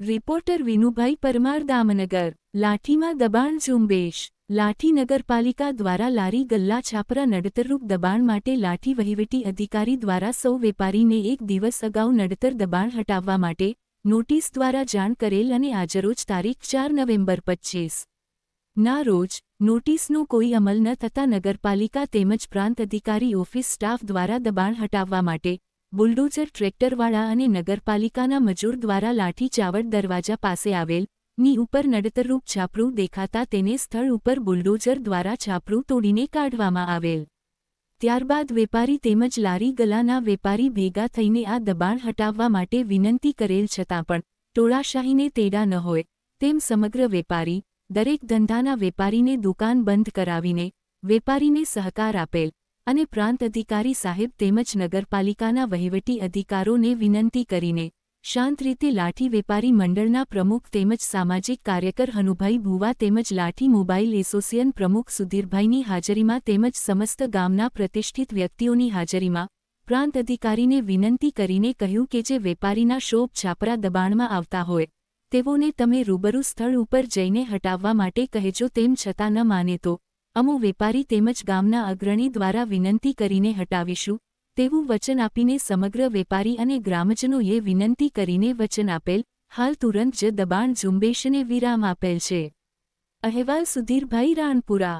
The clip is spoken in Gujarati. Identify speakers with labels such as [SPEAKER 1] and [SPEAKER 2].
[SPEAKER 1] રિપોર્ટર વિનુભાઈ પરમાર દામનગર લાઠીમાં દબાણ ઝુંબેશ, લાઠી નગરપાલિકા દ્વારા લારી ગલ્લા છાપરા નડતરરૂપ દબાણ માટે લાઠી વહીવટી અધિકારી દ્વારા સૌ વેપારીને એક દિવસ અગાઉ નડતર દબાણ હટાવવા માટે નોટિસ દ્વારા જાણ કરેલ અને આજરોજ તારીખ ચાર નવેમ્બર પચ્ચીસ. ના રોજ, નોટિસનો કોઈ અમલ ન થતા નગરપાલિકા તેમજ પ્રાંત અધિકારી ઓફિસ સ્ટાફ દ્વારા દબાણ હટાવવા માટે બુલડોઝર ટ્રેક્ટરવાળા અને નગરપાલિકાના મજૂર દ્વારા લાઠી ચાવડ દરવાજા પાસે આવેલ, ની ઉપર નડતરરૂપ છાપરું દેખાતા તેને સ્થળ ઉપર બુલડોઝર દ્વારા છાપરું તોડીને કાઢવામાં આવેલ. ત્યારબાદ વેપારી તેમજ લારી ગલાના વેપારી ભેગા થઈને આ દબાણ હટાવવા માટે વિનંતી કરેલ છતાં પણ ટોળાશાહીને તેડા ન હોય, તેમ સમગ્ર વેપારી, દરેક ધંધાના વેપારીને દુકાન બંધ કરાવીને વેપારીને સહકાર આપેલ. અને પ્રાંત અધિકારી સાહેબ તેમજ નગરપાલિકાના વહીવટી અધિકારોને વિનંતી કરીને શાંત રીતે લાઠી વેપારી મંડળના પ્રમુખ તેમજ સામાજિક કાર્યકર હનુભાઈ ભુવા તેમજ લાઠી મોબાઈલ એસોસિએશન પ્રમુખ સુધીરભાઈની હાજરીમાં તેમજ સમસ્ત ગામના પ્રતિષ્ઠિત વ્યક્તિઓની હાજરીમાં પ્રાંત અધિકારીને વિનંતી કરીને કહ્યું કે જે વેપારીના શોભ છાપરા દબાણમાં આવતા હોય, તેઓને તમે રૂબરૂ સ્થળ ઉપર જઈને હટાવવા માટે કહેજો તેમ છતાં ન માને તો અમુ વેપારી તેમજ ગામના અગ્રણી દ્વારા વિનંતી કરીને હટાવીશું, તેવું વચન આપીને સમગ્ર વેપારી અને ગ્રામજનોએ વિનંતી કરીને વચન આપેલ, હાલ તુરંત જ દબાણ ઝુંબેશને વિરામ આપેલ છે. અહેવાલ સુધીરભાઈ રાણપુરા